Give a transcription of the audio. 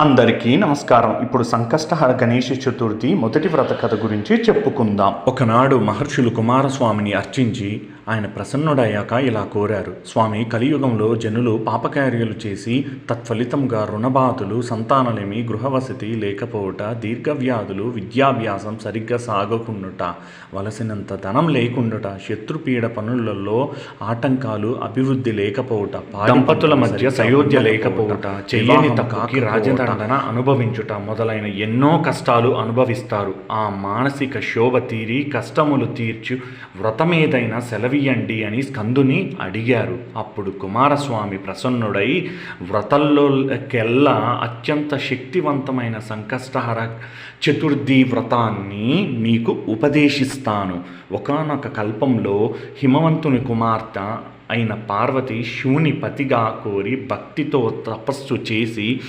అందరికీ నమస్కారం. ఇప్పుడు సంకష్టహర గణేష చతుర్థి మొదటి వ్రత కథ గురించి చెప్పుకుందాం. ఒకనాడు మహర్షులు కుమారస్వామిని అర్చించి ఆయన ప్రసన్నుడయ్యాక ఇలా కోరారు. స్వామి కలియుగంలో జనులు పాపకార్యాలు చేసి తత్ఫలితంగా రుణబాధలు సంతానలేమి గృహవసతి లేకపోవట దీర్ఘవ్యాధులు విద్యాభ్యాసం సరిగ్గా సాగకుండుట వలసినంత ధనం లేకుండుట శత్రుపీడ పనులలో ఆటంకాలు అభివృద్ధి లేకపోవట దంపతుల మధ్య సయోధ్య లేకపోవట చెయ్యని తప్పుకి రాజదండన అనుభవించుట మొదలైన ఎన్నో కష్టాలు అనుభవిస్తారు. ఆ మానసిక శోభ తీరి కష్టములు తీర్చు వ్రతమేదైనా సెలవియండి అని స్కందుని అడిగారు. అప్పుడు కుమారస్వామి ప్రసన్నుడై వ్రతల్లోకెల్లా అత్యంత శక్తివంతమైన సంకష్టహర చతుర్థి వ్రతాన్ని మీకు ఉపదేశిస్తాను. ఒకానొక కల్పంలో హిమవంతుని కుమార్తె అయిన పార్వతి శివుని పతిగా కోరి భక్తితో తపస్సు చేసి